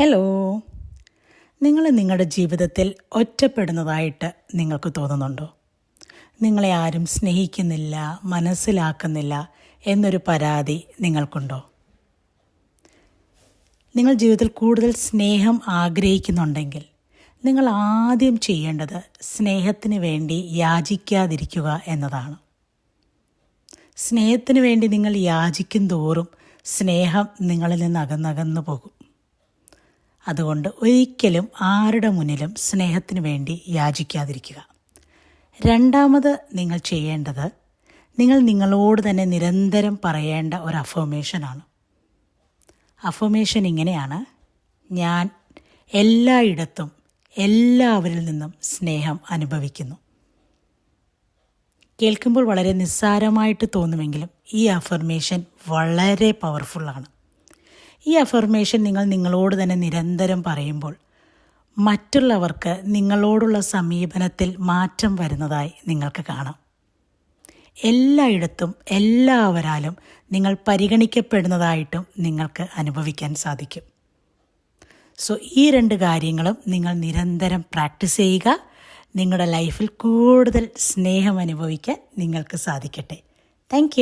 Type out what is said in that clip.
Hello നിങ്ങൾ നിങ്ങളുടെ ജീവിതത്തിൽ ഒറ്റപ്പെടുന്നതായിട്ട് നിങ്ങൾക്ക് തോന്നുന്നുണ്ടോ? നിങ്ങളെ ആരും സ്നേഹിക്കുന്നില്ല മനസ്സിലാക്കുന്നില്ല എന്നൊരു പരാതി നിങ്ങൾക്കുണ്ടോ? നിങ്ങൾ ജീവിതത്തിൽ കൂടുതൽ സ്നേഹം ആഗ്രഹിക്കുന്നുണ്ടെങ്കിൽ നിങ്ങൾ ആദ്യം ചെയ്യേണ്ടത് സ്നേഹത്തിന് വേണ്ടി യാചിക്കാതിരിക്കുക എന്നതാണ്. സ്നേഹത്തിന് വേണ്ടി നിങ്ങൾ യാചിക്കും തോറും സ്നേഹം നിങ്ങളിൽ നിന്ന് അകന്നകന്നു പോകും. അതുകൊണ്ട് ഒരിക്കലും ആരുടെ മുന്നിലും സ്നേഹത്തിന് വേണ്ടി യാചിക്കാതിരിക്കുക. രണ്ടാമത് നിങ്ങൾ ചെയ്യേണ്ടത് നിങ്ങൾ നിങ്ങളോട് തന്നെ നിരന്തരം പറയേണ്ട ഒരു അഫർമേഷനാണ് അഫർമേഷൻ ഇങ്ങനെയാണ്. ഞാൻ എല്ലായിടത്തും എല്ലാവരിൽ നിന്നും സ്നേഹം അനുഭവിക്കുന്നു. കേൾക്കുമ്പോൾ വളരെ നിസ്സാരമായിട്ട് തോന്നുമെങ്കിലും ഈ അഫർമേഷൻ വളരെ പവർഫുള്ളാണ് ഈ അഫർമേഷൻ നിങ്ങൾ നിങ്ങളോട് തന്നെ നിരന്തരം പറയുമ്പോൾ മറ്റുള്ളവർക്ക് നിങ്ങളോടുള്ള സമീപനത്തിൽ മാറ്റം വരുന്നതായി നിങ്ങൾക്ക് കാണാം. എല്ലായിടത്തും എല്ലാവരാലും നിങ്ങൾ പരിഗണിക്കപ്പെടുന്നതായിട്ടും നിങ്ങൾക്ക് അനുഭവിക്കാൻ സാധിക്കും. സോ ഈ രണ്ട് കാര്യങ്ങളും നിങ്ങൾ നിരന്തരം പ്രാക്ടീസ് ചെയ്യുക. നിങ്ങളുടെ ലൈഫിൽ കൂടുതൽ സ്നേഹം അനുഭവിക്കാൻ നിങ്ങൾക്ക് സാധിക്കട്ടെ. താങ്ക്